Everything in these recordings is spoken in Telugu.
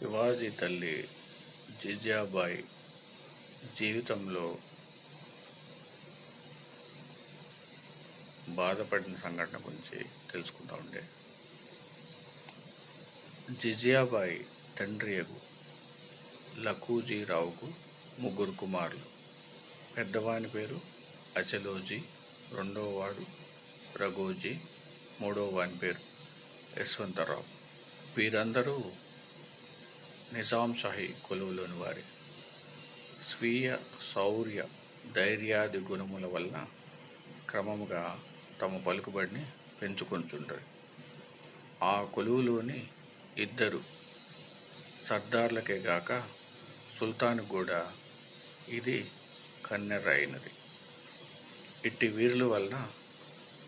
శివాజీ తల్లి జిజాబాయి జీవితంలో బాధపడిన సంఘటన గురించి తెలుసుకుంటా ఉండే. జిజియాబాయి తండ్రి యగు లఖూజీరావుకు ముగ్గురు కుమారులు. పెద్దవాని పేరు అచలోజీ రెండోవాడు రఘోజీ మూడోవాని పేరు యశ్వంతరావు. వీరందరూ నిజాం షాహీ కొలువులోని వారి. స్వీయ శౌర్య ధైర్యాది గుణముల వలన క్రమముగా తమ పలుకుబడిని పెంచుకొంచుంటారు ఆ కొలువులోని ఇద్దరు సర్దార్లకే గాక సుల్తాన్ కూడా ఇది కన్నెర్రైనది ఇట్టి వీరుల వలన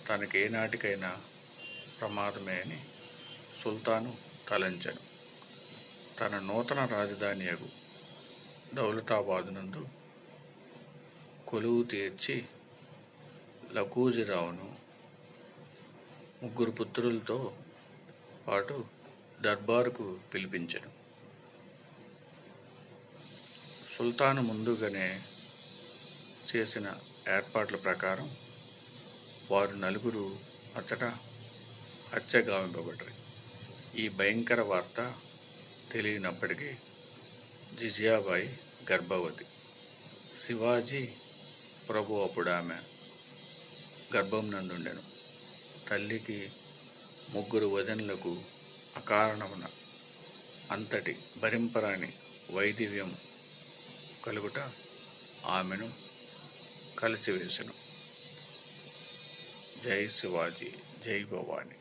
తనకి ఏనాటికైనా ప్రమాదమే అని సుల్తాను తలంచను. తన నూతన రాజధాని అగు. దౌలతాబాద్ నందు కొలువు తీర్చి లకూజిరావును ముగ్గురు పుత్రులతో పాటు దర్బారుకు పిలిపించను. సుల్తాను ముందుగానే చేసిన ఏర్పాట్ల ప్రకారం వారు నలుగురు అచ్చట హత్యగావింపబడ్డారు ఈ భయంకర వార్త తెలియనప్పటికీ జిజియాబాయి గర్భవతి. శివాజీ ప్రభు అప్పుడు ఆమె గర్భం నందుండెను. తల్లికి ముగ్గురు వదనులకు అకారణమున అంతటి భరింపరాని వైదివ్యం కలుగుట ఆమెను కలిచివేసెను జై శివాజీ జై భవాని.